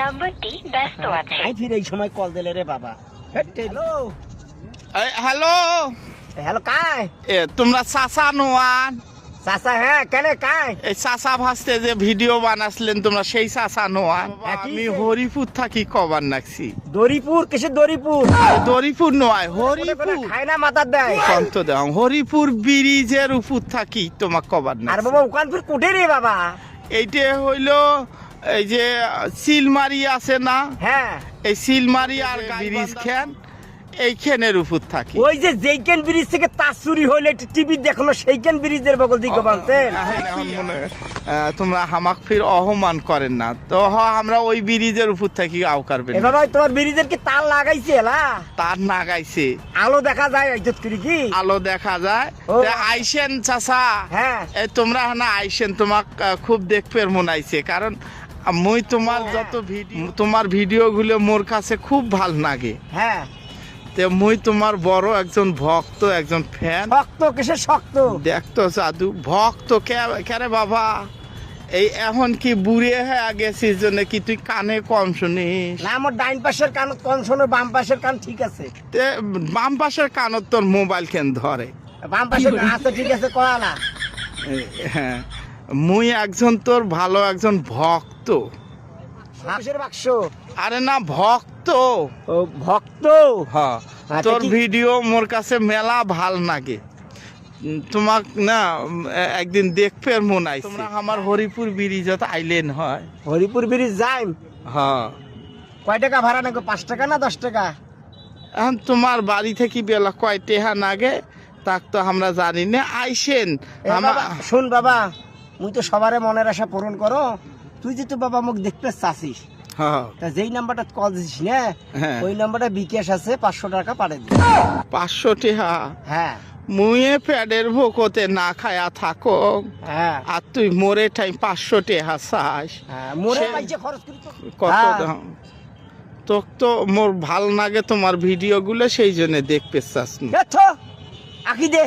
নাম্বারটি ব্যস্ত আছে। আই ফির এই সময় কল দিলে রে বাবা। হ্যালো। হ্যালো। হ্যালো কায় এ তোমরা চাচা নোয়ান? চাচা হ্যাঁ কেন কায় এই চাচা ভাসতে যে ভিডিও বানাসলেন তোমরা সেই চাচা নোয়ান। আমি হরিপুর থাকি কবার নাকছি। দরিপুর? কিসের দরিপুর? আরে দরিপুর নয় হরিপুর। খায় না মাথার দেয়। কন্ত দাও হরিপুর ব্রিজের উপর থাকি তোমার কবার আর নাকছি। বাবা ওখান ফির কোটে রে বাবা। এইটা হইল এই যে সিলমারি আছে না? হ্যাঁ। এই সিলমারি আর ব্রিজ খান। এইখানের উপর থাকি। ওই যে যেইকেন ব্রিজ থেকে তার চুরি হইলে টিভি দেখল সেইকেন ব্রিজের বগল দিকে মনে হয়, তোমরা হামাক ফির অহমান করেন না। তো হ আমরা ওই ব্রিজের উপর থাকি আউকারবেন এ বাবা ওই তোমার ব্রিজের কি তার লাগাইছে এলা? তার নাগাইছে। আলো দেখা যায় ইজ্জত করি কি? আলো দেখা যায়। আইসেন চাচা। হ্যাঁ। এই তোমরা না আইসেন তোমাক খুব দেখতে মনে আইছে। কারণ মুই তোমার যত ভিডিও তোমার ভিডিওগুলো মোর কাছে খুব ভালো লাগে হ্যাঁ। তে মুই তোমার বড় একজন ভক্ত একজন ফ্যান। ভক্ত? কিসে শক্ত দেখতো সাধু। ভক্ত কে- বাবা? এই এখন কি বুড়ে হয়ে গেছিস জন্য কি তুই কানে কম শুনিস? না আমার ডাইন পাশের কান কম শোনো বাম পাশের কান ঠিক আছে। তে বাম পাশের কানত তোর মোবাইল কেন ধরে? বাম পাশের কান আছে ঠিক আছে কয়া না হ্যাঁ। মুই একজন তোর ভালো একজন ভক্ত। বাক্স। আরে না ভক্ত। ভক্ত? হ্যাঁ। আচ্ছা, তোর ভিডিও মোর কাছে মেলা ভালো লাগে তোমাক না একদিন দেখবে মন আইছে। তোমরা আমার হরিপুর ব্রিজত আইলেন হয়। হরিপুর ব্রিজ যাই হ্যাঁ। কয় টাকা ভাড়া নাকি পাঁচ টাকা না দশ টাকা? এখন তোমার বাড়ি থেকে বেলা কয় টেহা নাগে তাক তো আমরা জানি না আইসেন। এ আমা- বাবা, শুন বাবা মুই তো সবারে মনের আশা পূরণ করো। তুই যে তো বাবা মুখ দেখতে চাচ্ছিস হ্যাঁ, তা যেই নাম্বারটা কল দিছিস না হ্যাঁ। ওই নাম্বারটা বিকাশ আছে পাঁচশো টাকা দিস পাঁচশো টেহা? হ্যাঁ। মুয়ে প্যাডের ভোকতে না খায়া থাকো। হ্যাঁ। আর তুই মোরে টাইম পাঁচশো টেহা চাস। হ্যাঁ মোরে খরচ করি কত। দাম? তোক তো মোর ভালো লাগে তোমার ভিডিওগুলো সেই জন্য দেখতে চাস না। আকি দে।